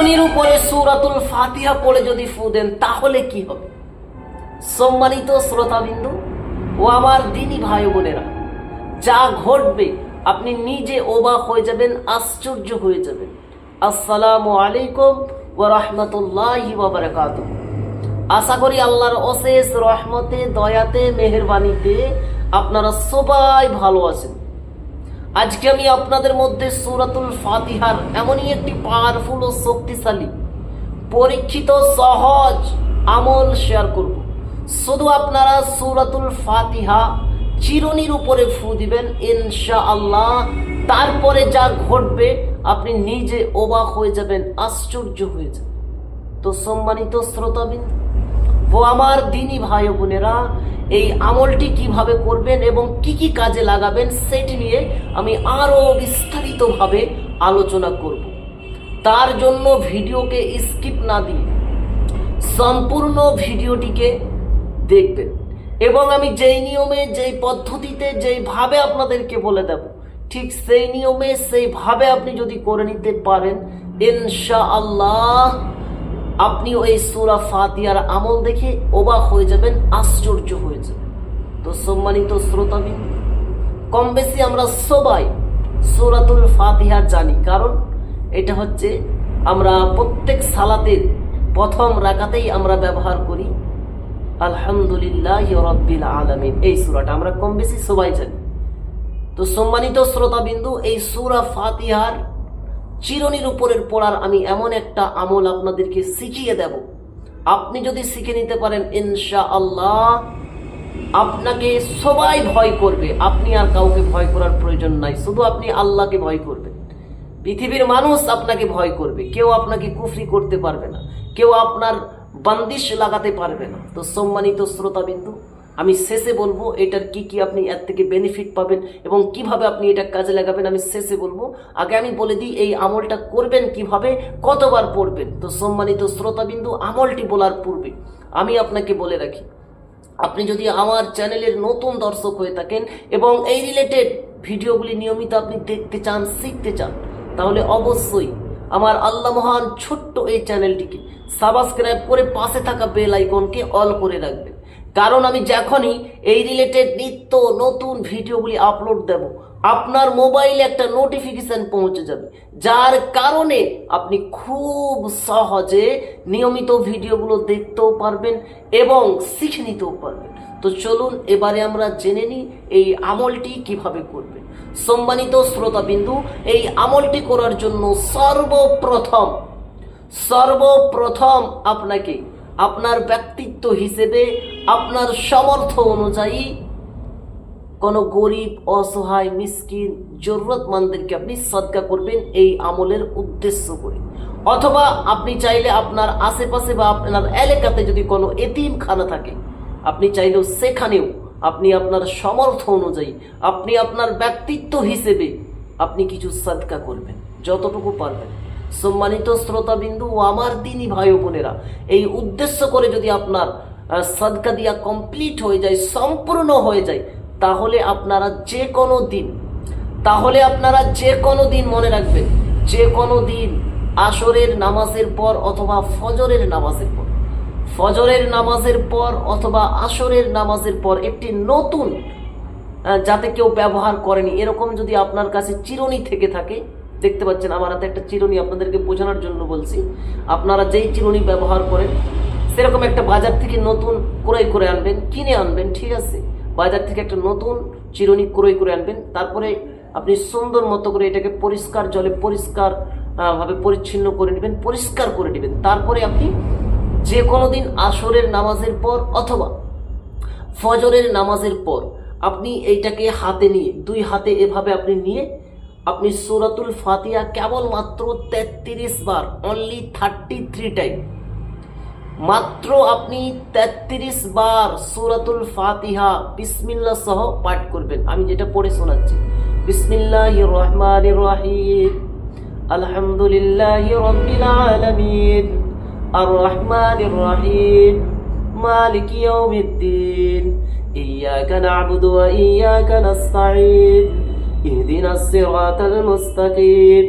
চিরুনির উপরে সুরাতুল ফাতিহা পড়ে যদি ফু দেন, তাহলে কি হবে? সম্মানিত শ্রোতাবিন্দু ও আমার দিনই ভাই বোনেরা, যা ঘটবে, আপনি নিজে অবাক হয়ে যাবেন, আশ্চর্য হয়ে যাবেন। আসসালামু আলাইকুম ওয়া রাহমাতুল্লাহি ওয়া বারাকাতুহু। আশা করি আল্লাহর অশেষ রহমতে, দয়াতে, মেহেরবানিতে আপনারা সবাই ভালো আছেন। আজকে আমি আপনাদের মধ্যে সুরাতুল ফাতিহার এমনই একটি পাওয়ারফুল ও শক্তিশালী, পরীক্ষিত, সহজ আমল শেয়ার করব। শুধু আপনারা সুরাতুল ফাতিহা চিরনির উপরে ফু দিবেন ইনশা আল্লাহ তারপরে যা ঘটবে, আপনি নিজে অবাক হয়ে যাবেন, আশ্চর্য হয়ে যাবেন। তো সম্মানিত শ্রোতাবিন্দু, ও আমার দিনী ভাই বোনেরা এই আমলটি কীভাবে করবেন এবং কি কি কাজে লাগাবেন সেটি নিয়ে আমি আরও বিস্তারিতভাবে আলোচনা করব। তার জন্য ভিডিওকে স্কিপ না দিয়ে সম্পূর্ণ ভিডিওটিকে দেখবেন এবং আমি যেই নিয়মে, যেই পদ্ধতিতে, যেইভাবে আপনাদেরকে বলে দেব, ঠিক সেই নিয়মে, সেইভাবে আপনি যদি করে নিতে পারেন ইনশা আল্লাহ আপনি ওই সুরা ফাতিয়ার আমল দেখে অবাক হয়ে যাবেন, আশ্চর্য হয়ে যাবেন। তো সম্মানিত শ্রোতাবিন্দু কম বেশি আমরা সবাই সুরাতুল ফাতিহা জানি, কারণ এটা হচ্ছে আমরা প্রত্যেক সালাতের প্রথম রাকাতেই আমরা ব্যবহার করি, আলহামদুলিল্লাহ রব্বিল আলামিন। এই সুরাটা আমরা কম বেশি সবাই জানি। তো সম্মানিত শ্রোতাবিন্দু, এই সুরা ফাতিহার চিরনির উপরের পড়ার আমি এমন একটা আমল আপনাদেরকে শিখিয়ে দেব। আপনি যদি শিখে নিতে পারেন ইনশা আল্লাহ আপনাকে সবাই ভয় করবে। আপনি আর কাউকে ভয় করার প্রয়োজন নাই, শুধু আপনি আল্লাহকে ভয় করবেন। পৃথিবীর মানুষ আপনাকে ভয় করবে, কেউ আপনাকে কুফরি করতে পারবে না, কেউ আপনার বান্দিশ লাগাতে পারবে না। তো সম্মানিত শ্রোতাবিন্দু আমি শেষে বলব, এটার কি কি আপনি এর থেকে বেনিফিট পাবেন এবং কীভাবে আপনি এটা কাজে লাগাবেন আমি শেষে বলব। আগে আমি বলে দিই, এই আমলটা করবেন কীভাবে, কতবার পড়বেন? তো সম্মানিত শ্রোতাবিন্দু, আমলটি বলার পূর্বে আমি আপনাকে বলে রাখি, আপনি যদি আমার চ্যানেলের নতুন দর্শক হয়ে থাকেন এবং এই রিলেটেড ভিডিওগুলি নিয়মিত আপনি দেখতে চান, শিখতে চান, তাহলে অবশ্যই আমার আল্লাহ মহান ছোট্ট এই চ্যানেলটিকে সাবস্ক্রাইব করে পাশে থাকা বেল আইকনকে অল করে রাখবেন। কারণ আমি যখনই এই রিলেটেড নিত্য নতুন ভিডিওগুলি আপলোড দেব, আপনার মোবাইলে একটা নোটিফিকেশন পৌঁছে যাবে, যার কারণে আপনি খুব সহজে নিয়মিত ভিডিওগুলো দেখতেও পারবেন এবং শিখে নিতেও পারবেন। তো চলুন এবারে আমরা জেনে নিই এই আমলটি কীভাবে করবেন। সম্মানিত শ্রোতাবিন্দু, এই আমলটি করার জন্য সর্বপ্রথম সর্বপ্রথম আপনাকে আপনার ব্যক্তিত্ব হিসেবে আপনার সামর্থ্য অনুযায়ী কোনো গরিব, অসহায়, মিসকিন জরুরতমন্দেরকে আপনি সদকা করবেন এই আমলের উদ্দেশ্য করে। অথবা আপনি চাইলে আপনার আশেপাশে বা আপনার এলাকাতে যদি কোনো এতিমখানা থাকে, আপনি চাইলেও সেখানেও আপনি আপনার সমর্থ অনুযায়ী, আপনি আপনার ব্যক্তিত্ব হিসেবে আপনি কিছু সদকা করবেন, যতটুকু পারবেন। সম্মানিত শ্রোতাবিন্দু ও আমার দিনী ভাই বোনেরা, এই উদ্দেশ্য করে যদি আপনার সদকা দিয়া কমপ্লিট হয়ে যায়, সম্পূর্ণ হয়ে যায়, তাহলে আপনারা যে কোনো দিন, তাহলে আপনারা যে কোনো দিন মনে রাখবেন যে কোনো দিন আসরের নামাজের পর অথবা ফজরের নামাজের পর, ফজরের নামাজের পর অথবা আসরের নামাজের পর একটি নতুন যাতে কেউ ব্যবহার করেনি, এরকম যদি আপনার কাছে চিরুনি থেকে থাকে, দেখতে পাচ্ছেন আমার হাতে একটা চিরুনি আপনাদেরকে বোঝানোর জন্য বলছি, আপনারা যেই চিরুনি ব্যবহার করেন সেরকম একটা বাজার থেকে নতুন ক্রয় করে আনবেন, কিনে আনবেন, ঠিক আছে? বাজার থেকে একটা নতুন চিরুনি ক্রয় করে আনবেন, তারপরে আপনি সুন্দর মতো করে এটাকে পরিষ্কার জলে পরিষ্কার ভাবে পরিচ্ছন্ন করে নেবেন, পরিষ্কার করে নেবেন। তারপরে আপনি যে কোনো দিন আসরের নামাজের পর অথবা ফজরের নামাজের পর আপনি এইটাকে হাতে নিয়ে, দুই হাতে এভাবে আপনি নিয়ে আপনি সূরাতুল ফাতিয়া কেবলমাত্র তেত্রিশ বার অনলি থার্টি থ্রি টাইম মাত্র আপনি তেত্রিশ বার সূরাতুল ফাতিহা বিসমিল্লাহ সহ পাঠ করবেন আমি যেটা পড়ে শোনাচ্ছি বিসমিল্লাহ রহমান রহিম আলহামদুলিল্লাহ রব্বিল আলামিন আর রহমান রহিম মালিক ইয়াউমিদ্দিন إياك نعبد وإياك نستعين اهدنا الصراط المستقيم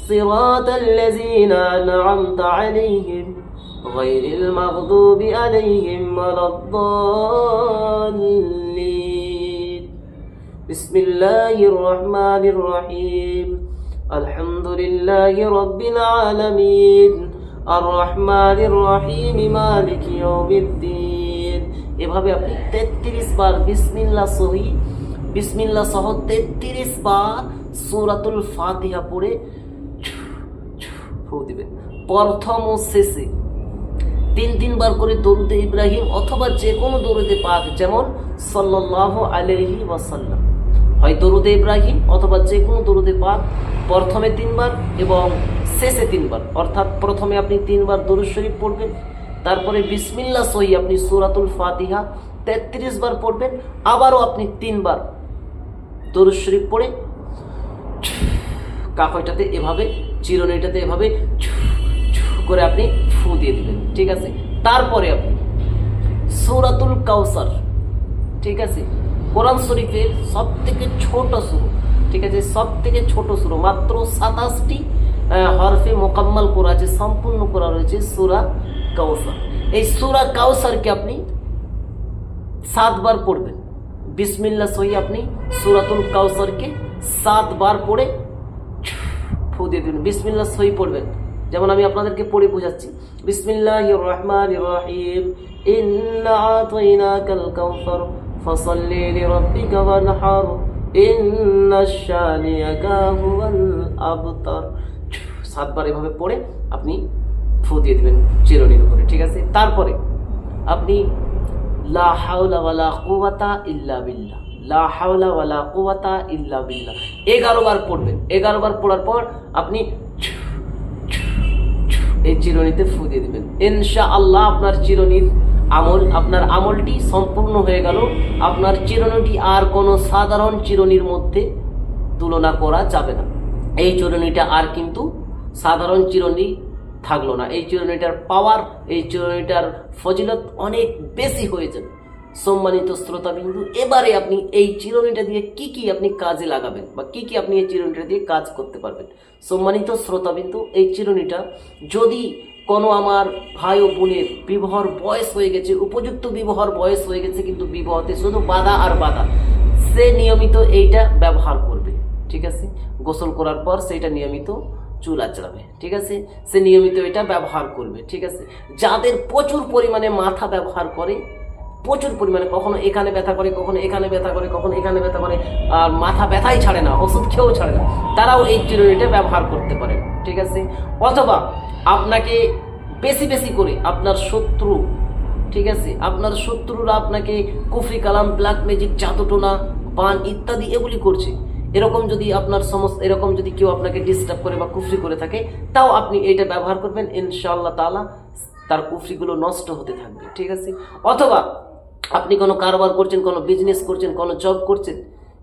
صراط الذين أنعمت عليهم غير المغضوب عليهم ولا الضالين بسم الله الرحمن الرحيم الحمد لله رب العالمين الرحمن الرحيم مالك يوم الدين এভাবে আপনি তেত্রিশ বার বিসমিল্লা সহি বিসমিল্লা সহ তেত্রিশ বার সূরাতুল ফাতিহা পড়ে ফু দিবেন প্রথম ও শেষে তিন তিনবার করে দরুদে ইব্রাহিম অথবা যে কোনো দরুদে পাক, যেমন সাল্লাহ আলহি ওয়াসাল্লাম। হয় দরুদে ইব্রাহিম অথবা যে কোনো দরুদে পাক, প্রথমে তিনবার এবং শেষে তিনবার। অর্থাৎ প্রথমে আপনি তিনবার দরুদ শরীফ পড়বেন, তারপরে বিসমিল্লা সহি আপনি সুরাতুল ফাতিহা তেত্রিশ বার পড়বেন, আবারও আপনি তিনবার দরুদ শরীফ পড়ে কাফয়টাতে এভাবে, চিরনিটাতে এভাবে করে আপনি ফু দিয়ে দিবেন ঠিক আছে? তারপরে আপনি সূরাতুল কাউসার ঠিক আছে? কোরআন শরীফের সব থেকে ছোট সুর, ঠিক আছে? সব থেকে ছোট সুর, মাত্র সাতাশটি হরফে মোকাম্মল করা আছে, সম্পূর্ণ করা রয়েছে সুরা কাউসার এই সুরা কাউসারকে আপনি সাতবার পড়বেন। বিসমিল্লা সহি আপনি সুরাতুল কাউসারকে সাতবার পড়ে ফু দিয়ে দিবেন। বিসমিল্লা সহি পড়বেন। যেমন আমি আপনাদেরকে পড়ে বোঝাচ্ছি। বিসমিল্লাহ রহমান রহিম সাতবার এভাবে পড়ে আপনি ফু দিয়ে দিবেন চিরনির উপরে ঠিক আছে? তারপরে আপনি লা হাওলা ওয়ালা কুওয়াতা ইল্লা বিল্লাহ। লা হাওলা ওয়ালা কুওয়াতা ইল্লা বিল্লাহ। এগারো বার পড়বেন। এগারো বার পড়ার পর আপনি এই চিরনিতে ফু দিয়ে দিবেন। ইনশা আল্লাহ আপনার চিরনির আমল, আপনার আমলটি সম্পূর্ণ হয়ে গেল। আপনার চিরনিটি আর কোনো সাধারণ চিরনির মধ্যে তুলনা করা যাবে না। এই চিরনিটা আর কিন্তু সাধারণ চিরনি থাকল না। এই চিরনিটার পাওয়ার এই চিরনিটার ফজিলত অনেক বেশি হয়ে যাবে। সম্মানিত শ্রোতাবিন্দু, এবারে আপনি এই চিরনিটা দিয়ে কি কি আপনি কাজে লাগাবেন বা কি কি আপনি এই চিরনিটা দিয়ে কাজ করতে পারবেন? সম্মানিত শ্রোতাবিন্দু, এই চিরনিটা যদি কোনো আমার ভাই ও বোনের বিবাহর বয়স হয়ে গেছে, উপযুক্ত বিবাহর বয়স হয়ে গেছে, কিন্তু বিবাহতে শুধু বাধা আর বাধা, সে নিয়মিত এইটা ব্যবহার করবে, ঠিক আছে? গোসল করার পর সেইটা নিয়মিত চুল আচড়াবে, ঠিক আছে? সে নিয়মিত এটা ব্যবহার করবে, ঠিক আছে? যাদের প্রচুর পরিমাণে মাথা ব্যবহার করে প্রচুর পরিমাণে, কখনো এখানে ব্যথা করে, কখনো এখানে ব্যথা করে, কখনো এখানে ব্যথা করে, আর মাথা ব্যথাই ছাড়ে না, ওষুধ খেয়েও ছাড়ে না। তারাও এই চিরুনিটা ব্যবহার করতে পারেন ঠিক আছে? অথবা আপনাকে বেশি বেশি করে আপনার শত্রু, ঠিক আছে? আপনার শত্রুরা আপনাকে কুফরি, কালাম ব্ল্যাক ম্যাজিক জাদুটোনা বান ইত্যাদি এগুলি করছে। এরকম যদি আপনার সমস্ত, এরকম যদি কেউ আপনাকে ডিস্টার্ব করে বা কুফরি করে থাকে, তাও আপনি এটা ব্যবহার করবেন, ইনশাআল্লাহ তাআলা তার কুফরিগুলো নষ্ট হতে থাকবে, ঠিক আছে? অথবা আপনি কোনো কারবার করছেন, কোনো বিজনেস করছেন, কোনো জব করছেন,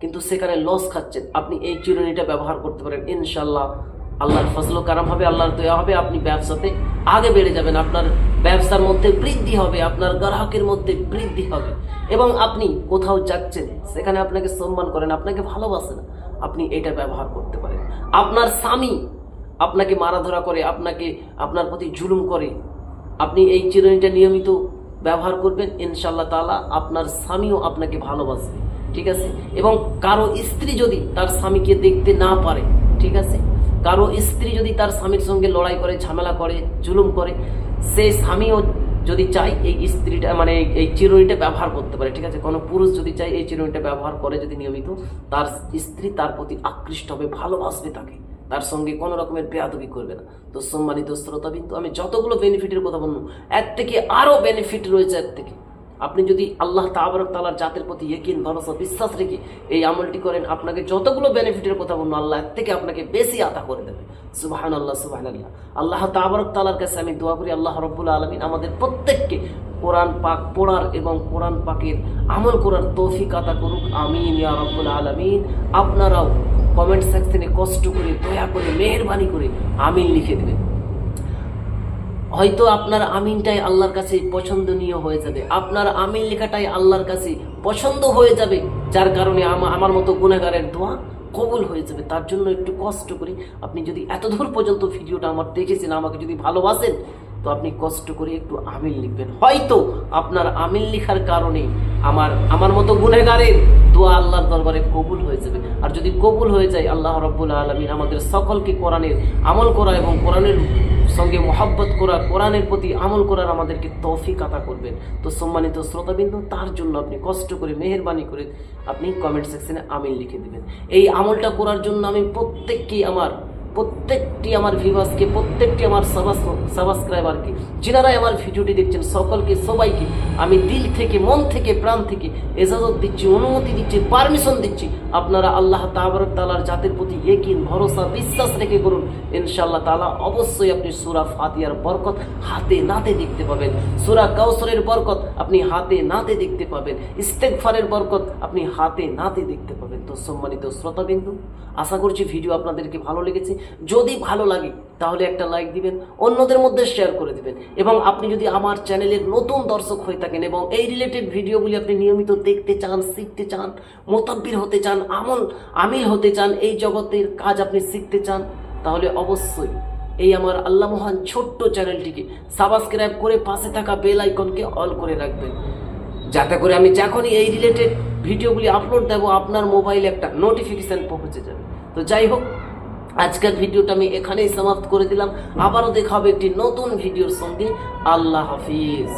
কিন্তু সেখানে লস খাচ্ছেন। আপনি এই চিরুনিটা ব্যবহার করতে পারেন। ইনশাল্লাহ আল্লাহর ফসল কারাম হবে, আল্লাহর দয়া হবে, আপনি ব্যবসাতে আগে বেড়ে যাবেন। আপনার ব্যবসার মধ্যে বৃদ্ধি হবে, আপনার গ্রাহকের মধ্যে বৃদ্ধি হবে। এবং আপনি কোথাও যাচ্ছেন, সেখানে আপনাকে সম্মান করেন, আপনাকে ভালোবাসেন, আপনি এটা ব্যবহার করতে পারেন। আপনার স্বামী আপনাকে মারাধরা করে, আপনাকে, আপনার প্রতি জুলুম করে, আপনি এই চিরুনিটা নিয়মিত ব্যবহার করবেন ইনশাল্লাহ তাআলা আপনার স্বামীও আপনাকে ভালোবাসবে, ঠিক আছে? এবং কারও স্ত্রী যদি তার স্বামীকে দেখতে না পারে, ঠিক আছে? কারও স্ত্রী যদি তার স্বামীর সঙ্গে লড়াই করে, ঝামেলা করে, জুলুম করে সেই স্বামীও যদি চাই এই স্ত্রীটা মানে এই চিরুনিটা ব্যবহার করতে পারে, ঠিক আছে? কোনো পুরুষ যদি চাই এই চিরুনিটা ব্যবহার করে যদি নিয়মিত, তার স্ত্রী তার প্রতি আকৃষ্ট হবে, ভালোবাসবে তাকে। তার সঙ্গে কোনো রকমের বেয়াদবি করবে না। তো সম্মানিত শ্রোতা কিন্তু আমি যতগুলো বেনিফিটের কথা বলব, এর থেকে আরও বেনিফিট রয়েছে এর থেকে। আপনি যদি আল্লাহ তাবরক তালার জাতের প্রতি ইকিন ভরসা, বিশ্বাস রেখে এই আমলটি করেন, আপনাকে যতগুলো বেনিফিটের কথা বলুন আল্লাহ এর থেকে আপনাকে বেশি আতা করে দেবে। সুবাহান আল্লাহ সুবাহান আল্লাহ আল্লাহ তাবরক তালার কাছে আমি দোয়া করি, আল্লাহ রব্বুল আলমিন আমাদের প্রত্যেককে কোরআন পাক পড়ার এবং কোরআন পাকের আমল করার তৌফিক আতা করুক। আমিন ইয়া রব্বুল আলমিন। আপনারাও কমেন্ট সেকশনে কষ্ট করে, দয়া করে, মেহরবানি করে আমিন লিখে দেবেন। হয়তো আপনার আমিনটাই আল্লাহর কাছে পছন্দনীয় হয়ে যাবে। আপনার আমিন লেখাটাই আল্লাহর কাছে পছন্দ হয়ে যাবে, যার কারণে আমা- আমার মতো গুণাগারের দোয়া কবুল হয়ে যাবে। তার জন্য একটু কষ্ট করে আপনি যদি এত দূর পর্যন্ত ভিডিওটা আমার দেখেছেন, আমাকে যদি ভালোবাসেন তো আপনি কষ্ট করে একটু আমিল লিখবেন। হয়তো আপনার আমিল লেখার কারণে আমার আমার মতো গুনেগারের দোয়া আল্লাহর দরবারে কবুল হয়ে যাবে। আর যদি কবুল হয়ে যায়, আল্লাহ রব্বুল আলমিন আমাদের সকলকে কোরআনের আমল করা এবং কোরআনের সঙ্গে মোহাব্বত করা, কোরআনের প্রতি আমল করার আমাদেরকে তৌফিক আতা করবেন। তো সম্মানিত শ্রোতাবিন্দু, তার জন্য আপনি কষ্ট করে, মেহরবানি করে আপনি কমেন্ট সেকশনে আমিল লিখে দিবেন। এই আমলটা করার জন্য আমি প্রত্যেককেই আমার প্রত্যেকটি আমার ভিভাসকে প্রত্যেকটি আমার সাবস্ক্রাইবারকে যারা আমার ভিডিওটি দেখছেন, সকলকে, সবাইকে আমি দিল থেকে, মন থেকে, প্রাণ থেকে এজাজত দিচ্ছি, অনুমতি দিচ্ছি, পারমিশন দিচ্ছি আপনারা আল্লাহ তালার জাতির প্রতি একিন ভরসা, বিশ্বাস রেখে করুন। ইনশাল্লাহ তালা অবশ্যই আপনি সুরা ফাতিয়ার বরকত হাতে নাতে দেখতে পাবেন। সুরা কৌশলের বরকত আপনি হাতে নাতে দেখতে পাবেন। ইস্তেকফারের বরকত আপনি হাতে নাতে দেখতে পাবেন। তো সম্মানিত শ্রোতাবিন্দু, আশা করছি ভিডিও আপনাদেরকে ভালো লেগেছে। যদি ভালো লাগে তাহলে একটা লাইক দিবেন, অন্যদের মধ্যে শেয়ার করে দিবেন। এবং আপনি যদি আমার চ্যানেলের নতুন দর্শক হয়ে থাকেন এবং এই রিলেটেড ভিডিওগুলি আপনি নিয়মিত দেখতে চান, শিখতে চান, মোতাব্বির হতে চান, আমল, আমিল হতে চান, এই জগতের কাজ আপনি শিখতে চান, তাহলে অবশ্যই এই আমার আল্লাহ মহান ছোট্ট চ্যানেলটিকে সাবস্ক্রাইব করে পাশে থাকা বেল আইকনকে অল করে রাখবেন। যাতে করে আমি যখনই এই রিলেটেড ভিডিওগুলি আপলোড দেবো, আপনার মোবাইলে একটা নোটিফিকেশান পৌঁছে যাবে। তো যাই হোক আজকের ভিডিওটা আমি এখানেই সমাপ্ত করে দিলাম। আবারও দেখা হবে একটি নতুন ভিডিওর সঙ্গে। আল্লাহ হাফিজ।